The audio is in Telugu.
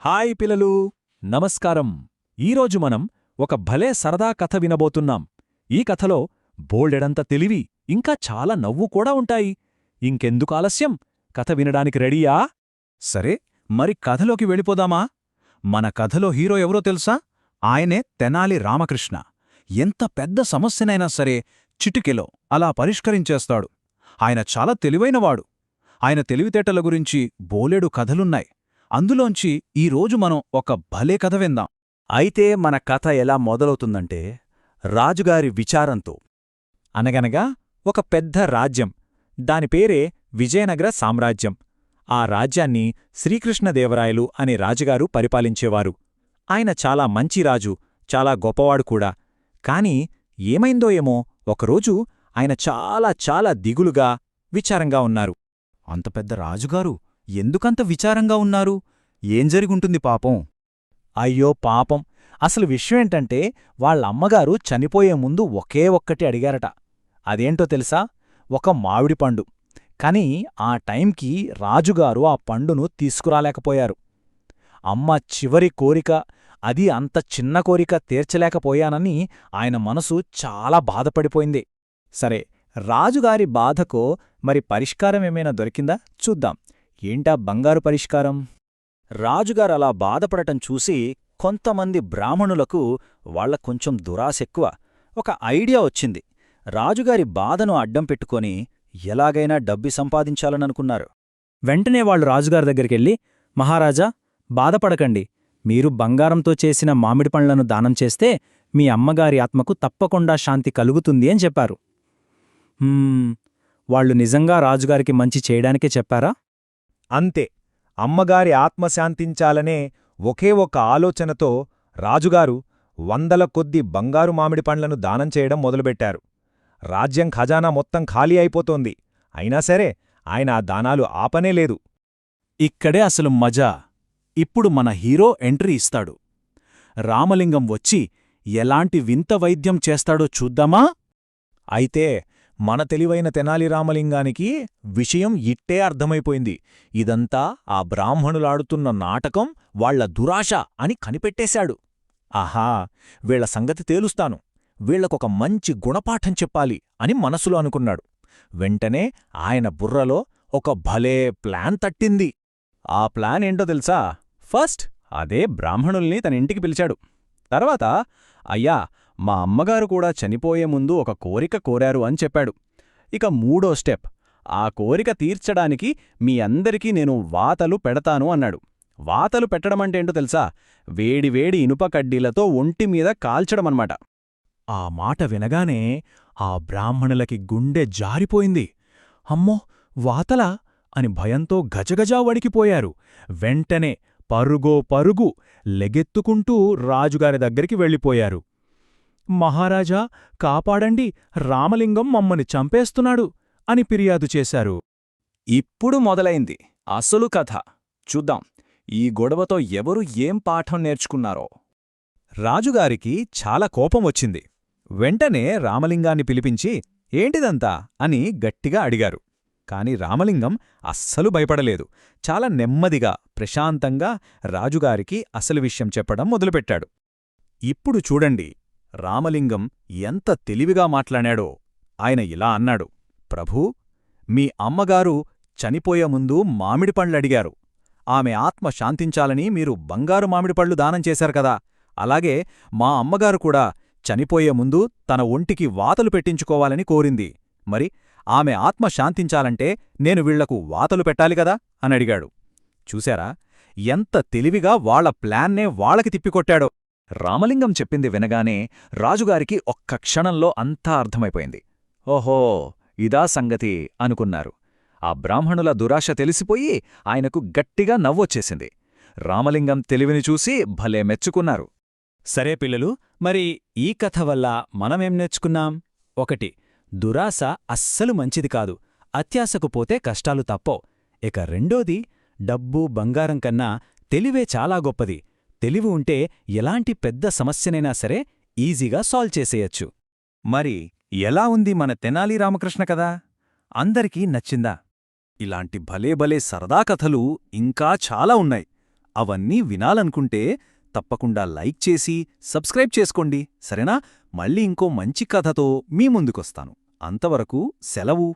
హాయ్ పిల్లలు నమస్కారం. ఈరోజు మనం ఒక భలే సరదా కథ వినబోతున్నాం. ఈ కథలో బోల్డెడంత తెలివి ఇంకా చాలా నవ్వు కూడా ఉంటాయి. ఇంకెందుకు ఆలస్యం? కథ వినడానికి రెడీయా? సరే మరి కథలోకి వెళ్ళిపోదామా? మన కథలో హీరో ఎవరో తెలుసా? ఆయనే తెనాలి రామకృష్ణ. ఎంత పెద్ద సమస్యనైనా సరే చిటికెలో అలా పరిష్కరించేస్తాడు. ఆయన చాలా తెలివైనవాడు. ఆయన తెలివితేటల గురించి బోలెడు కథలున్నాయి. అందులోంచి ఈరోజు మనం ఒక భలే కథ విందాం. అయితే మన కథ ఎలా మొదలవుతుందంటే రాజుగారి విచారంతో. అనగనగా ఒక పెద్ద రాజ్యం. దాని పేరే విజయనగర సామ్రాజ్యం. ఆ రాజ్యాన్ని శ్రీకృష్ణదేవరాయలు అనే రాజుగారు పరిపాలించేవారు. ఆయన చాలా మంచి రాజు చాలా గొప్పవాడు కూడా. కాని ఏమైందో ఏమో ఒకరోజు ఆయన చాలా చాలా దిగులుగా విచారంగా ఉన్నారు. అంత పెద్ద రాజుగారు ఎందుకంత విచారంగా ఉన్నారు? ఏం జరిగుంటుంది పాపం? అయ్యో పాపం! అసలు విషయమేంటంటే వాళ్ళమ్మగారు చనిపోయే ముందు ఒకే ఒక్కటి అడిగారట. అదేంటో తెలుసా? ఒక మామిడి పండు. కాని ఆ టైంకి రాజుగారు ఆ పండును తీసుకురాలేకపోయారు. అమ్మ చివరి కోరిక అది అంత చిన్న కోరిక తీర్చలేకపోయానని ఆయన మనసు చాలా బాధపడిపోయింది. సరే రాజుగారి బాధకో మరి పరిష్కారమేమైనా దొరికిందా? చూద్దాం. ఏంటా బంగారు పరిష్కారం? రాజుగారలా బాధపడటం చూసి కొంతమంది బ్రాహ్మణులకు వాళ్ళ కొంచెం దురాశెక్కువ ఒక ఐడియా వచ్చింది. రాజుగారి బాధను అడ్డం పెట్టుకొని ఎలాగైనా డబ్బి సంపాదించాలననుకున్నారు. వెంటనే వాళ్ళు రాజుగారి దగ్గరికెళ్ళి మహారాజా బాధపడకండి. మీరు బంగారంతో చేసిన మామిడి పండ్లను దానం చేస్తే మీ అమ్మగారి ఆత్మకు తప్పకుండా శాంతి కలుగుతుంది అని చెప్పారు. వాళ్ళు నిజంగా రాజుగారికి మంచి చేయడానికే చెప్పారా? అంతే అమ్మగారి ఆత్మశాంతించాలనే ఒకే ఒక ఆలోచనతో రాజుగారు వందల కొద్ది బంగారు మామిడి పండ్లను దానం చేయడం మొదలుపెట్టారు రాజ్యం ఖజానా మొత్తం ఖాళీ అయిపోతోంది. అయినా సరే ఆయన ఆ దానాలు ఆపనేలేదు ఇక్కడే అసలు మజా. ఇప్పుడు మన హీరో ఎంట్రీ ఇస్తాడు. రామలింగం వచ్చి ఎలాంటి వింత వైద్యం చేస్తాడో చూద్దామా? అయితే మన తెలివైన తెనాలి రామలింగానికి విషయం ఇట్టే అర్థమైపోయింది. ఇదంతా ఆ బ్రాహ్మణులాడుతున్న నాటకం వాళ్ళ దురాశ అని కనిపెట్టేశాడు. ఆహా వీళ్ళ సంగతి తేలుస్తాను. వీళ్ళకొక మంచి గుణపాఠం చెప్పాలి అని మనసులో అనుకున్నాడు. వెంటనే ఆయన బుర్రలో ఒక భలే ప్లాన్ తట్టింది. ఆ ప్లాన్ ఏంటో తెలుసా? ఫస్ట్ అదే బ్రాహ్మణుల్ని తన ఇంటికి పిలిచాడు. తర్వాత అయ్యా మా అమ్మగారు కూడా చనిపోయే ముందు ఒక కోరిక కోరారు అని చెప్పాడు. ఇక మూడో స్టెప్ ఆ కోరిక తీర్చడానికి మీ అందరికీ నేను వాతలు పెడతాను అన్నాడు. వాతలు పెట్టడమంటేంటో తెలుసా? వేడివేడి ఇనుప కడ్డీలతో ఒంటిమీద కాల్చడమన్నమాట ఆ మాట వినగానే ఆ బ్రాహ్మణులకి గుండె జారిపోయింది. అమ్మో వాతలా? అని భయంతో గజగజా వణికిపోయారు. వెంటనే పరుగో పరుగు లెగెత్తుకుంటూ రాజుగారి దగ్గరికి వెళ్ళిపోయారు. మహారాజా కాపాడండి రామలింగం మమ్మని చంపేస్తున్నాడు అని ఫిర్యాదు చేశారు. ఇప్పుడు మొదలైంది అసలు కథ. చూద్దాం ఈ గొడవతో ఎవరు ఏం పాఠం నేర్చుకున్నారో. రాజుగారికి చాలా కోపం వచ్చింది. వెంటనే రామలింగాన్ని పిలిపించి ఏంటిదంతా? అని గట్టిగా అడిగారు. కాని రామలింగం అస్సలు భయపడలేదు. చాలా నెమ్మదిగా ప్రశాంతంగా రాజుగారికి అసలు విషయం చెప్పడం మొదలుపెట్టాడు. ఇప్పుడు చూడండి రామలింగం ఎంత తెలివిగా మాట్లాడాడో ఆయన ఇలా అన్నాడు. ప్రభూ మీ అమ్మగారు చనిపోయే ముందు మామిడి పండ్లడిగారు ఆమె ఆత్మ శాంతించాలని మీరు బంగారు మామిడి పళ్ళు దానం చేశారు కదా. అలాగే మా అమ్మగారు కూడా చనిపోయే ముందు తన ఒంటికి వాతలు పెట్టించుకోవాలని కోరింది. మరి ఆమె ఆత్మ శాంతించాలంటే నేను వీళ్ళకు వాతలు పెట్టాలి కదా? అని అడిగాడు. చూశారా? ఎంత తెలివిగా వాళ్ళ ప్లాన్నే వాళ్ళకి తిప్పికొట్టాడో! రామలింగం చెప్పింది వినగానే రాజుగారికి ఒక్క క్షణంలో అంతా అర్థమైపోయింది. ఓహో ఇదా సంగతి అనుకున్నారు. ఆ బ్రాహ్మణుల దురాశ తెలిసిపోయి ఆయనకు గట్టిగా నవ్వొచ్చేసింది. రామలింగం తెలివిని చూసి భలే మెచ్చుకున్నారు. సరే పిల్లలు మరి ఈ కథ వల్ల మనమేం నేర్చుకున్నాం? ఒకటి దురాశ అస్సలు మంచిది కాదు. అత్యాశకు పోతే కష్టాలు తప్పో ఇక రెండోది డబ్బు బంగారం కన్నా తెలివే చాలా గొప్పది. తెలివి ఉంటే ఎలాంటి పెద్ద సమస్యనైనా సరే ఈజీగా సాల్వ్ చేసేయచ్చు. మరి ఎలా ఉంది మన తెనాలి రామకృష్ణ కదా అందరికీ నచ్చిందా? ఇలాంటి భలే భలే సరదా కథలు ఇంకా చాలా ఉన్నాయి. అవన్నీ వినాలనుకుంటే తప్పకుండా లైక్ చేసి సబ్స్క్రైబ్ చేసుకోండి. సరేనా? మళ్ళీ ఇంకో మంచి కథతో మీ ముందుకొస్తాను. అంతవరకు సెలవు.